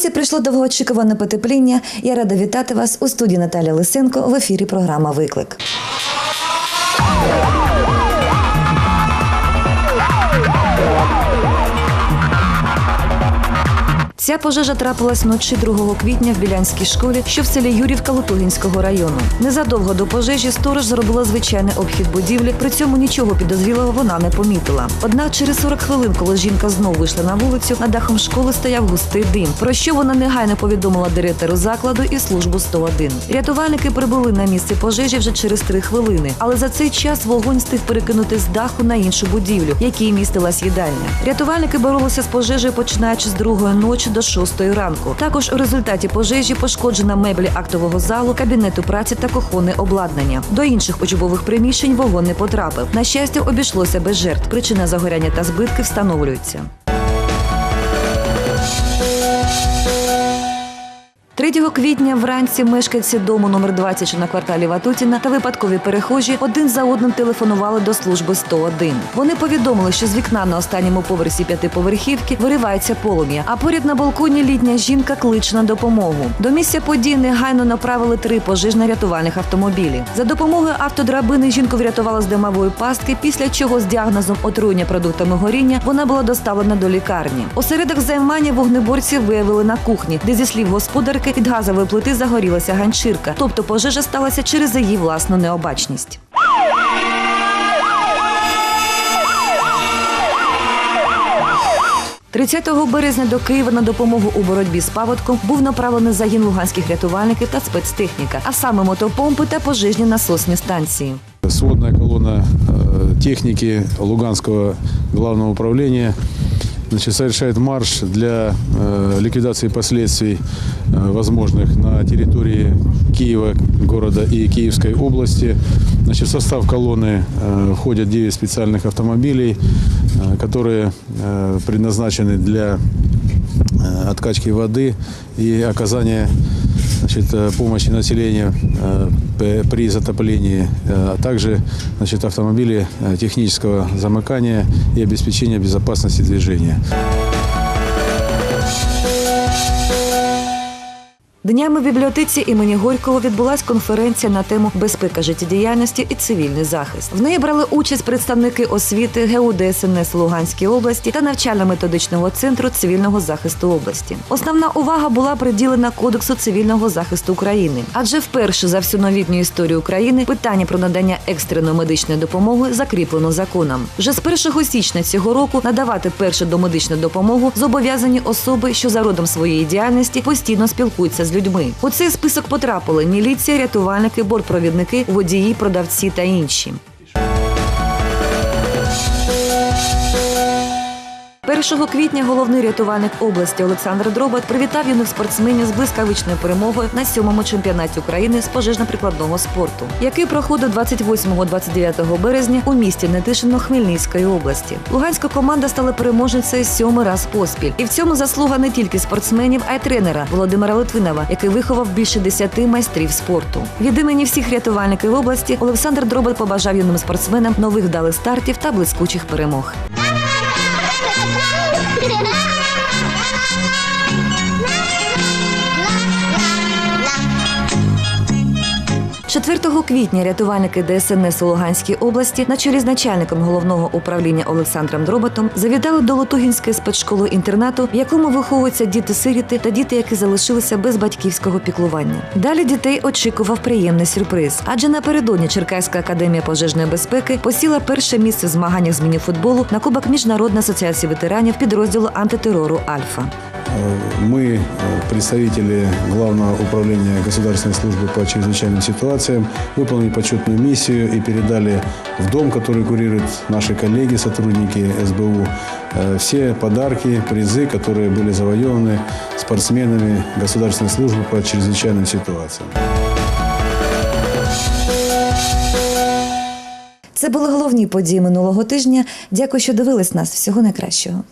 Нарешті прийшло довгоочікуване потепління. Я рада вітати вас у студії Наталя Лисенко в ефірі програма Виклик. Ця пожежа трапилась вночі 2 квітня в Білянській школі, що в селі Юрівка Лутугінського району. Незадовго до пожежі сторож зробила звичайний обхід будівлі, при цьому нічого підозрілого вона не помітила. Однак через 40 хвилин, коли жінка знову вийшла на вулицю, над дахом школи стояв густий дим, про що вона негайно повідомила директору закладу і службу 101. Рятувальники прибули на місце пожежі вже через 3 хвилини, але за цей час вогонь встиг перекинути з даху на іншу будівлю, якій містилась їдальня. Рятувальники боролися з пожежею починаючи з другої ночі до 6 ранку. Також у результаті пожежі пошкоджена меблі актового залу, кабінету праці та кухонне обладнання. До інших учбових приміщень вогонь не потрапив. На щастя, обійшлося без жертв. Причина загоряння та збитки встановлюються. 3 квітня вранці мешканці дому номер 20 що на кварталі Ватутіна та випадкові перехожі один за одним телефонували до служби 101. Вони повідомили, що з вікна на останньому поверсі п'ятиповерхівки виривається полум'я, а поряд на балконі літня жінка кличе на допомогу. До місця події негайно направили три пожежно-рятувальних автомобілі. За допомогою автодрабини жінку врятували з димової пастки, після чого з діагнозом отруєння продуктами горіння вона була доставлена до лікарні. Осередок займання вогнеборці виявили на кухні, де зі слів господарки від газової плити загорілася ганчірка, тобто пожежа сталася через її власну необачність. – 30 березня до Києва на допомогу у боротьбі з паводком був направлений загін луганських рятувальників та спецтехніка, а саме мотопомпи та пожежні насосні станції. Сводная колонна э, техники Луганского главного управления значит, совершает марш для э, ликвидации последствий э, возможных на территории Киева, города и Киевской области. Значит, в состав колонны э, входят 9 специальных автомобилей, э, которые э, предназначены для э, откачки воды и оказания значит, э, помощи населению э, при затоплении, э, а также значит, автомобили технического замыкания и обеспечения безопасности движения. Днями в бібліотеці імені Горького відбулась конференція на тему безпека життєдіяльності і цивільний захист. В неї брали участь представники освіти, ГУ ДСНС Луганської області та навчально-методичного центру цивільного захисту області. Основна увага була приділена Кодексу цивільного захисту України, адже вперше за всю новітню історію України питання про надання екстреної медичної допомоги закріплено законом. Вже з 1 січня цього року надавати першу домедичну допомогу зобов'язані особи, що за родом своєї діяльності постійно спілкуються з людьми. У цей список потрапили міліція, рятувальники, бортпровідники, водії, продавці та інші. 1 квітня головний рятувальник області Олександр Дробат привітав юних спортсменів з блискавичною перемогою на сьомому чемпіонаті України з пожежно-прикладного спорту, який проходив 28-29 березня у місті Нетишино Хмельницької області. Луганська команда стала переможницею сьомий раз поспіль, і в цьому заслуга не тільки спортсменів, а й тренера Володимира Литвинова, який виховав більше десяти майстрів спорту. Від імені всіх рятувальників області Олександр Дробат побажав юним спортсменам нових вдалих стартів та блискучих перемог. Thank you. 4 квітня рятувальники ДСНС у Луганській області на чолі з начальником головного управління Олександром Дроботом завітали до Лотугінської спецшколи інтернату, в якому виховуються діти-сиріти та діти, які залишилися без батьківського піклування. Далі дітей очікував приємний сюрприз, адже напередодні Черкаська академія пожежної безпеки посіла перше місце в змаганнях з мініфутболу на Кубок Міжнародної асоціації ветеранів підрозділу антитерору Альфа. Э, Мы, э, представители Главного управления Государственной службы по чрезвычайным ситуациям, выполнили почетную миссию и передали в дом, который курируют наши коллеги, сотрудники СБУ, э, все подарки, призы, которые были завоеваны спортсменами Государственной службы по чрезвычайным ситуациям. Це були головні події минулого тижня. Дякую, що дивились нас. Всього найкращого.